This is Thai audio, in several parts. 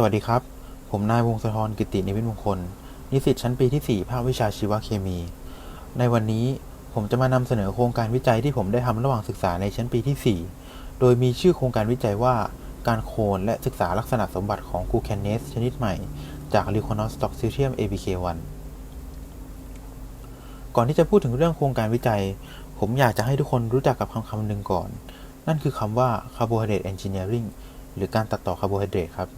สวัสดีครับ ผมนายวงศธรกิตินิวิมงคล นิสิตชั้นปีที่ 4 ภาควิชาชีวเคมี ในวันนี้ผมจะมานำเสนอโครงการวิจัยที่ผมได้ทำระหว่างศึกษาในชั้นปีที่ 4 โดยมีชื่อโครงการวิจัยว่า การโคลนและศึกษาลักษณะสมบัติของกูแคนเนสชนิดใหม่ จาก l e u c o n o s t o x y t i u m ABK1 ก่อนที่จะพูดถึงเรื่องโครงการวิจัย ผมอยากจะให้ทุกคนรู้จักกับคำคำหนึ่งก่อน นั่นคือคำว่า Carbohydrate Engineering หรือการตัดต่อคาร์โบไฮเดรตครับ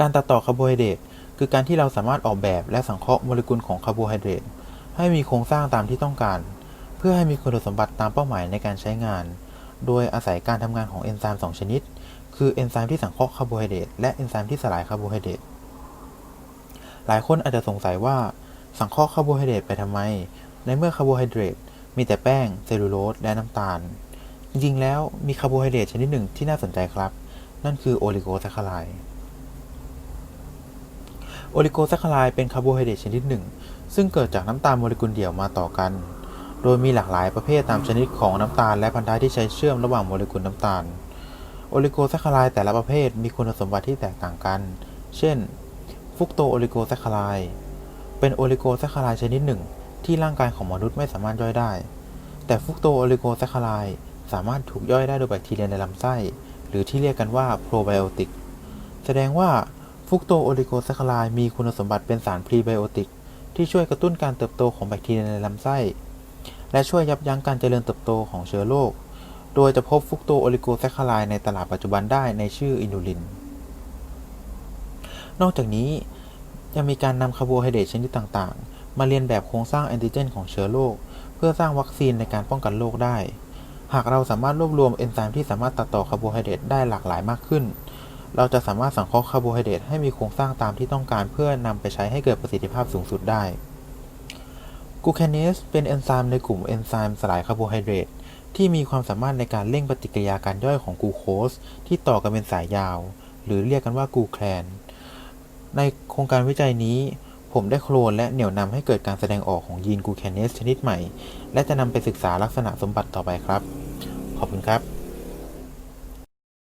การตัดต่อคาร์โบไฮเดรตคือการที่เราสามารถออกแบบและสังเคราะห์โมเลกุลของคาร์โบไฮเดรตให้มีโครงสร้างตามที่ต้องการ เพื่อให้มีคุณสมบัติตามเป้าหมายในการใช้งาน โดยอาศัยการทำงานของเอนไซม์2ชนิด คือเอนไซม์ที่สังเคราะห์คาร์โบไฮเดรตและเอนไซม์ที่สลายคาร์โบไฮเดรตหลายคนอาจจะสงสัยว่าสังเคราะห์คาร์โบไฮเดรตไปทำไม ในเมื่อคาร์โบไฮเดรตมีแต่แป้งเซลลูโลสและน้ำตาล จริงๆ แล้วมีคาร์โบไฮเดรตชนิดหนึ่งที่น่าสนใจครับ นั่นคือโอลิโกแซคคาไลด์ โอลิโกแซคคาไลด์เป็นคาร์โบไฮเดรตชนิดหนึ่ง ซึ่งเกิดจากน้ำตาลโมเลกุลเดี่ยวมาต่อกัน โดยมีหลากหลายประเภทตามชนิดของน้ำตาลและพันธะที่ใช้เชื่อมระหว่างโมเลกุลน้ำตาล โอลิโกแซคคาไลด์แต่ละประเภทมีคุณสมบัติที่แตกต่างกัน เช่น ฟุกโตโอลิโกแซคคาไลด์เป็นโอลิโกแซคคาไลด์ชนิดหนึ่ง ที่ร่างกายของมนุษย์ไม่สามารถย่อยได้ แต่ฟุกโตโอลิโกแซคคาไลด์สามารถถูกย่อยได้โดยแบคทีเรียในลำไส้ หรือที่เรียกกันว่าโปรไบโอติก แสดงว่า ฟุกโตโอลิโกแซคคาไลด์มีคุณสมบัติเป็นสารพรีไบโอติก ที่ช่วยกระตุ้นการเติบโตของแบคทีเรียในลำไส้ และช่วยยับยั้งการเจริญเติบโตของเชื้อโรค โดยจะพบฟุกโตโอลิโกแซคคาไลด์ในตลาดปัจจุบันได้ในชื่ออินูลิน นอกจากนี้ยังมีการนำคาร์โบไฮเดรตชนิดต่างๆ มาเรียนแบบโครงสร้างแอนติเจนของเชื้อโรคเพื่อสร้างวัคซีนในการป้องกันโรคได้ หากเราสามารถรวบรวมเอนไซม์ที่สามารถตัดต่อคาร์โบไฮเดรตได้หลากหลายมากขึ้น เราจะสามารถสังเคราะห์คาร์โบไฮเดรตให้มีโครงสร้างตามที่ต้องการเพื่อนำไปใช้ให้เกิดประสิทธิภาพสูงสุดได้กูแคนเนสเป็นเอนไซม์ในกลุ่มเอนไซม์สลายคาร์โบไฮเดรตที่มีความสามารถในการเร่งปฏิกิริยาการย่อยของกูโคสที่ต่อกันเป็นสายยาว หรือเรียกกันว่ากูแคลน ในโครงการวิจัยนี้ผมได้โคลนและเหนี่ยวนำให้เกิดการแสดงออกของยีนกูแคนเนสชนิดใหม่ และจะนำไปศึกษาลักษณะสมบัติต่อไปครับ ขอบคุณครับ